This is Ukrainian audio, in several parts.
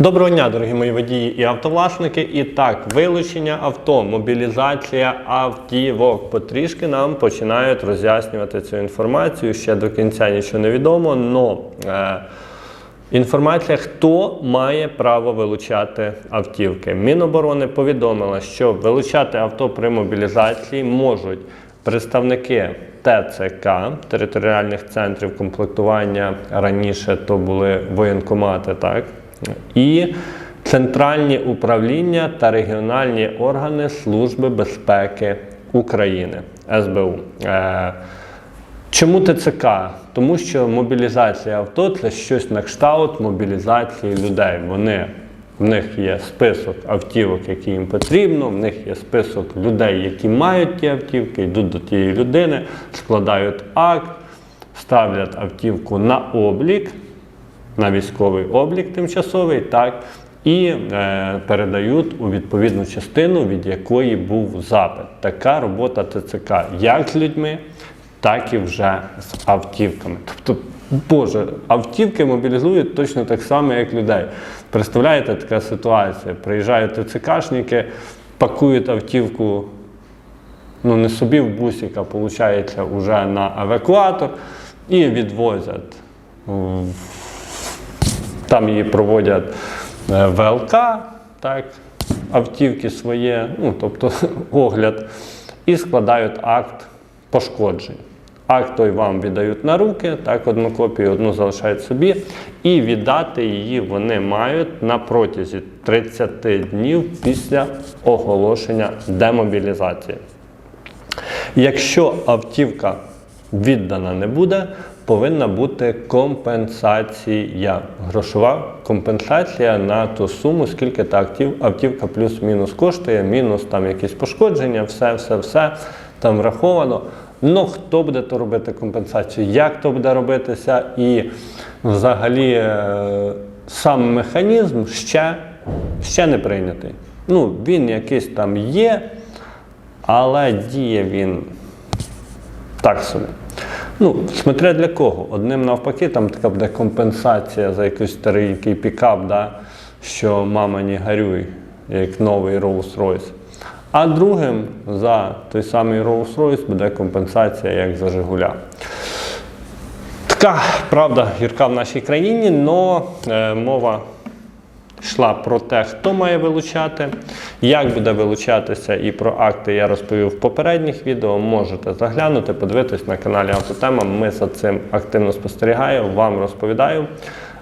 Доброго дня, дорогі мої водії і автовласники. І так, вилучення авто, мобілізація автівок. Потрішки нам починають роз'яснювати цю інформацію. Ще до кінця нічого не відомо. Но е, інформація, хто має право вилучати автівки. Міноборони повідомила, що вилучати авто при мобілізації можуть представники ТЦК, територіальних центрів комплектування. Раніше то були воєнкомати, так? І центральні управління та регіональні органи Служби безпеки України СБУ. Е, Чому ТЦК? Тому що мобілізація авто це щось на кшталт мобілізації людей. Вони в них є список автівок, які їм потрібно, в них є список людей, які мають ті автівки, йдуть до тієї людини, складають акт, ставлять автівку на облік, на військовий облік тимчасовий, так, і е, передають у відповідну частину, від якої був запит. Така робота ТЦК як з людьми, так і вже з автівками. Тобто, Боже, автівки мобілізують точно так само, як людей. Представляєте, така ситуація? Приїжджають ТЦКшники, пакують автівку ну не собі в бусик, а виходить вже на евакуатор і відвозять. в- Там її проводять е, ВЛК, так, автівки своє, ну, тобто огляд, і складають акт пошкоджень. Акт той вам віддають на руки, так, одну копію, одну залишають собі, і віддати її вони мають на протязі 30 днів після оголошення демобілізації. Якщо автівка віддана не буде, повинна бути компенсація. Грошова компенсація на ту суму, скільки та автів, автівка плюс-мінус коштує, мінус там якісь пошкодження, все, все, все там враховано. Ну хто буде то робити компенсацію, як то буде робитися, і взагалі е, сам механізм ще, ще не прийнятий. Ну, він якийсь там є, але діє він так собі. Ну, смотря для кого. Одним навпаки, там така буде компенсація за якийсь старенький пікап, да, що мама не горюй, як новий Rolls-Royce. А другим за той самий Rolls-Royce буде компенсація як за Жигуля. Така правда гірка в нашій країні, але мова йшла про те, хто має вилучати, як буде вилучатися і про акти я розповів в попередніх відео. Можете заглянути, подивитись на каналі Автотема. Ми за цим активно спостерігаємо, вам розповідаю.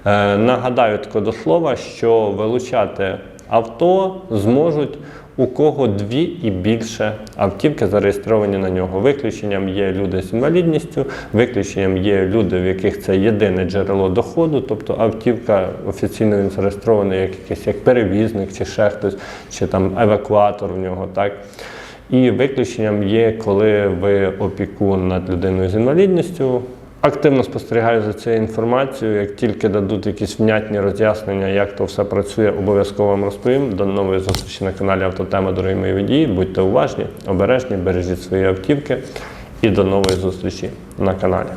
Е, нагадаю тако до слова, що вилучати авто зможуть у кого дві і більше автівки зареєстровані на нього. Виключенням є люди з інвалідністю, виключенням є люди, в яких це єдине джерело доходу, тобто автівка офіційно він зареєстрований як якийсь як перевізник, чи ще хтось, чи там евакуатор в нього. так. І виключенням є, коли ви опікун над людиною з інвалідністю. Активно спостерігаю за цією інформацією. Як тільки дадуть якісь внятні роз'яснення, як то все працює, обов'язково вам розповім. До нової зустрічі на каналі Автотема, дорогі мої водії. Будьте уважні, обережні, бережіть свої автівки і до нової зустрічі на каналі.